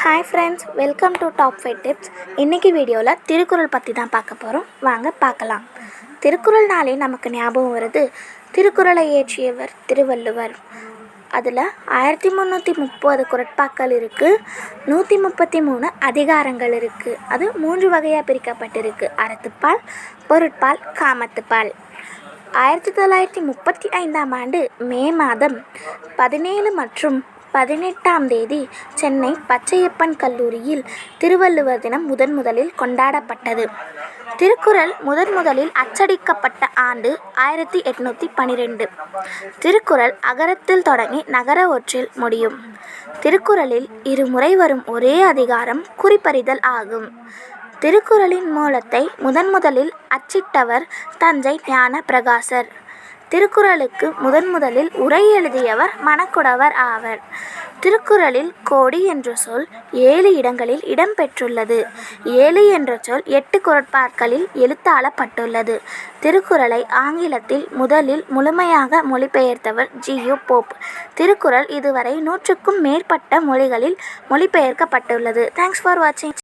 Hi friends welcome to top five tips இன்றைக்கி வீடியோவில் திருக்குறள் பற்றி தான் பார்க்க போகிறோம் வாங்க பார்க்கலாம். திருக்குறள்னாலே நமக்கு ஞாபகம் வருது. திருக்குறளை இயற்றியவர் திருவள்ளுவர். அதில் ஆயிரத்தி முந்நூற்றி முப்பது குரட்பாக்கள் இருக்குது நூற்றி முப்பத்தி மூணு அதிகாரங்கள் இருக்குது அது மூன்று வகையாக பிரிக்கப்பட்டிருக்கு. அறத்துப்பால் பொருட்பால் காமத்துப்பால். ஆயிரத்தி தொள்ளாயிரத்தி முப்பத்தி ஐந்தாம் ஆண்டு மே மாதம் பதினேழு மற்றும் பதினெட்டாம் தேதி சென்னை பச்சையப்பன் கல்லூரியில் திருவள்ளுவர் தினம் முதன் முதலில் கொண்டாடப்பட்டது. திருக்குறள் முதன் முதலில் அச்சடிக்கப்பட்ட ஆண்டு ஆயிரத்தி எட்நூற்றி பன்னிரெண்டு திருக்குறள் அகரத்தில் தொடங்கி நகர ஒற்றில் முடியும். திருக்குறளில் இருமுறை வரும் ஒரே அதிகாரம் குறிப்பறிதல் ஆகும். திருக்குறளின் மூலத்தை முதன் முதலில் அச்சிட்டவர் தஞ்சை ஞான பிரகாசர் திருக்குறளுக்கு முதன் முதலில் உரை எழுதியவர் மணக்குடவர் ஆவர். திருக்குறளில் கோடி என்ற சொல் ஏழு இடங்களில் இடம்பெற்றுள்ளது ஏழு என்ற சொல் எட்டு குரட்பாக்களில் எழுத்தாளப்பட்டுள்ளது. திருக்குறளை ஆங்கிலத்தில் முதலில் முழுமையாக மொழிபெயர்த்தவர் ஜியு போப். திருக்குறள் இதுவரை நூற்றுக்கும் மேற்பட்ட மொழிகளில் மொழிபெயர்க்கப்பட்டுள்ளது. தேங்க்ஸ் ஃபார் வாட்சிங்